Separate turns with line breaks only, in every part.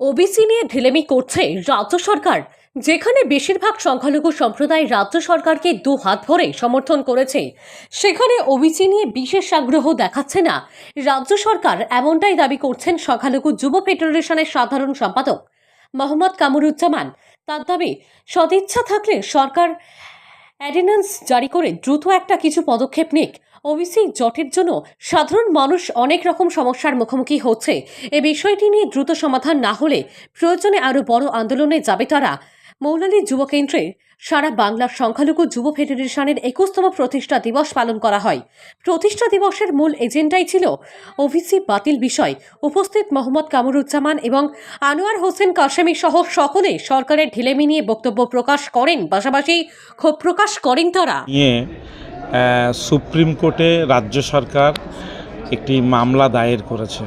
OBC নিয়ে ঢিলেমি করছে রাজ্য সরকার। যেখানে বেশিরভাগ সংখ্যালঘু সম্প্রদায় রাজ্য সরকারকে দু হাত ভরে সমর্থন করেছে। সেখানে ওবিসি নিয়ে বিশেষ আগ্রহ দেখাচ্ছে না। রাজ্য সরকার এমনটাই দাবি করছেন সংখ্যালঘু যুব ফেডারেশনের সাধারণ সম্পাদক মোহাম্মদ কামরুজ্জামান। তার দাবি, সদিচ্ছা থাকলে সরকার অ্যাডিন্যান্স জারি করে দ্রুত একটা কিছু পদক্ষেপ নিক। ওবিসি জটের জন্য সাধারণ মানুষ অনেক রকম সমস্যার মুখোমুখি হচ্ছে। এ বিষয়টি নিয়ে দ্রুত সমাধান না হলে প্রয়োজনে আরও বড় আন্দোলনে যাবে তারা। মৌলালী যুব কেন্দ্রে সারা বাংলার সংখ্যালঘু যুব ফেডারেশনের একুশতম প্রতিষ্ঠা দিবস পালন করা হয়। প্রতিষ্ঠা দিবসের মূল এজেন্ডাই ছিল ওবিসি বাতিল বিষয়। উপস্থিত মোহাম্মদ কামরুজ্জামান এবং আনোয়ার হোসেন কাশেমি সহ সকলে সরকারের ঢিলেমি নিয়ে বক্তব্য প্রকাশ করেন। পাশাপাশি ক্ষোভ প্রকাশ করেন তারা।
সুপ্রিম কোর্টে রাজ্য সরকার একটি মামলা দায়ের করেছে।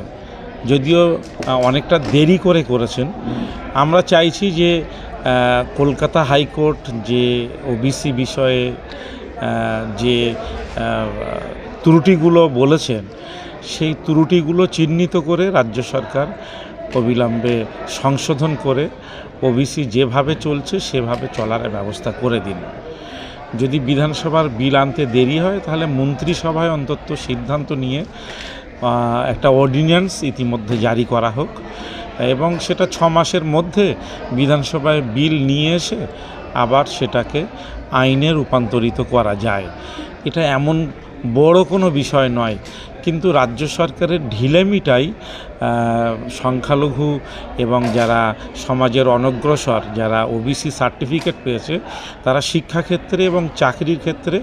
যদিও অনেকটা দেরি করে করেছেন। আমরা চাইছি যে কলকাতা হাইকোর্ট যে ওবিসি বিষয়ে যে ত্রুটিগুলো বলেছেন, সেই ত্রুটিগুলো চিহ্নিত করে রাজ্য সরকার অবিলম্বে সংশোধন করে ওবিসি যেভাবে চলছে, সেভাবে চলার ব্যবস্থা করে দিন। যদি বিধানসভার বিল আনতে দেরি হয়, তাহলে মন্ত্রিসভায় অন্তত সিদ্ধান্ত নিয়ে একটা অর্ডিন্যান্স ইতিমধ্যে জারি করা হোক। এবং সেটা ছ মাসের মধ্যে বিধানসভায় বিল নিয়ে এসে আবার সেটাকে আইনে রূপান্তরিত করা যায়। এটা এমন বড় কোনো বিষয় নয়। কিন্তু রাজ্য সরকারের ঢিলেমিটাই সংখ্যালঘু এবং যারা সমাজের অনগ্রসর, যারা ওবিসি সার্টিফিকেট পেয়েছে, তারা শিক্ষাক্ষেত্রে এবং চাকরির ক্ষেত্রে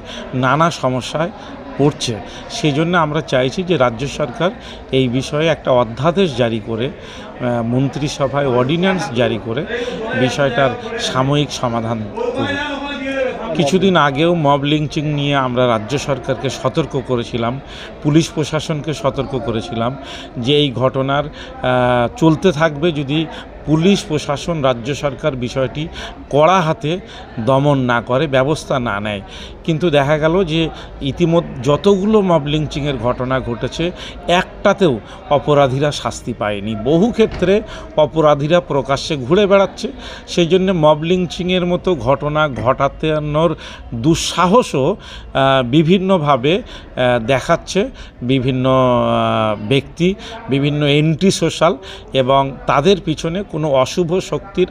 নানা সমস্যায় পড়ছে। সেই জন্য আমরা চাইছি যে রাজ্য সরকার এই বিষয়ে একটা অধ্যাদেশ জারি করে মন্ত্রিসভায় অর্ডিন্যান্স জারি করে বিষয়টার সাময়িক সমাধান করুক। কিছুদিন আগেও মব লিঞ্চিং নিয়ে আমরা রাজ্য সরকারকে সতর্ক করেছিলাম, পুলিশ প্রশাসনকে সতর্ক করেছিলাম যে এই ঘটনার চলতে থাকবে যদি পুলিশ প্রশাসন রাজ্য সরকার বিষয়টি কড়া হাতে দমন না করে, ব্যবস্থা না নেয়। কিন্তু দেখা গেল যে ইতিমধ্যে যতগুলো মব লিঞ্চিংয়ের ঘটনা ঘটেছে, একটাতেও অপরাধীরা শাস্তি পায়নি। বহু ক্ষেত্রে অপরাধীরা প্রকাশ্যে ঘুরে বেড়াচ্ছে। সেই জন্য মব লিঞ্চিংয়ের মতো ঘটনা ঘটানোর দুঃসাহসও বিভিন্নভাবে দেখাচ্ছে। বিভিন্ন ব্যক্তি, বিভিন্ন এন্টি সোশ্যাল এবং তাদের পিছনে কোনো অশুভ শক্তির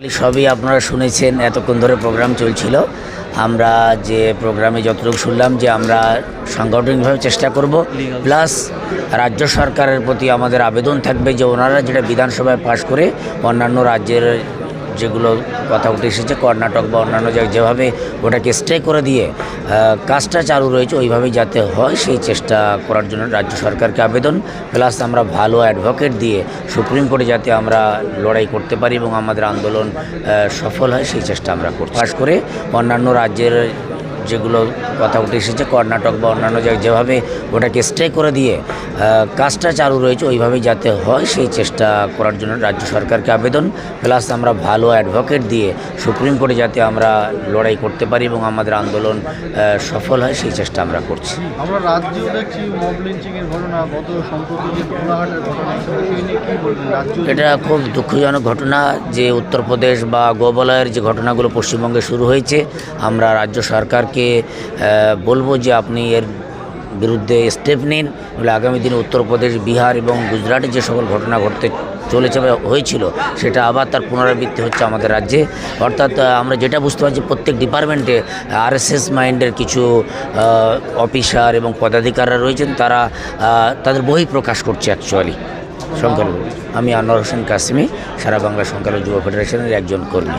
সবই আপনারা শুনেছেন, এতক্ষণ ধরে প্রোগ্রাম চলছিল। আমরা যে প্রোগ্রামে যতটুকু শুনলাম যে আমরা সাংগঠনিকভাবে চেষ্টা করব, প্লাস রাজ্য সরকারের প্রতি আমাদের আবেদন থাকবে যে ওনারা যেটা বিধানসভায় পাশ করে অন্যান্য রাজ্যের যেগুলো কথা উঠে এসেছে, কর্ণাটক বা অন্যান্য যেভাবে ওটাকে স্টে করে দিয়ে কাজটা চালু রয়েছে, ওইভাবেই যাতে হয় সেই চেষ্টা করার জন্য রাজ্য সরকারকে আবেদন। প্লাস আমরা ভালো অ্যাডভোকেট দিয়ে সুপ্রিম কোর্টে যাতে আমরা লড়াই করতে পারি এবং আমাদের আন্দোলন সফল হয়, সেই চেষ্টা আমরা করছি। করে অন্যান্য রাজ্যের যেগুলো কথা উঠে এসেছে কর্ণাটক বা অন্যান্য জায়গায় যেভাবে ওটাকে স্টে করে দিয়ে কাজটা চালু রয়েছে ওইভাবেই যাতে হয় সেই চেষ্টা করার জন্য রাজ্য সরকারকে আবেদন। প্লাস আমরা ভালো অ্যাডভোকেট দিয়ে সুপ্রিম কোর্টে যাতে আমরা লড়াই করতে পারি এবং আমাদের আন্দোলন সফল হয় সেই চেষ্টা আমরা করছি।
আমরা রাজ্যেও দেখছি মব ঘটনা গত সম্প্রতি যে ঘটনা
এটা খুব দুঃখজনক ঘটনা যে উত্তরপ্রদেশ বা গোবলয়ের যে ঘটনাগুলো পশ্চিমবঙ্গে শুরু হয়েছে আমরা রাজ্য সরকারকে আহ, বলব যে আপনি এর বিরুদ্ধে স্টেপ নিন। বলে আগামী দিনে উত্তরপ্রদেশ বিহার এবং গুজরাটে যে সকল ঘটনা ঘটতে চলেছে হয়েছিল সেটা আবার তার পুনরাবৃত্তি হচ্ছে আমাদের রাজ্যে। অর্থাৎ আমরা যেটা বুঝতে পারছি প্রত্যেক ডিপার্টমেন্টে আরএসএস মাইন্ডের কিছু অফিসার এবং পদাধিকাররা রয়েছেন। তারা তাদের বই প্রকাশ করছে অ্যাকচুয়ালি সংখ্যালঘু। আমি আনোয়ার হোসেন কাসিমি সারা বাংলা সংখ্যালঘু যুব ফেডারেশনের একজন কর্মী।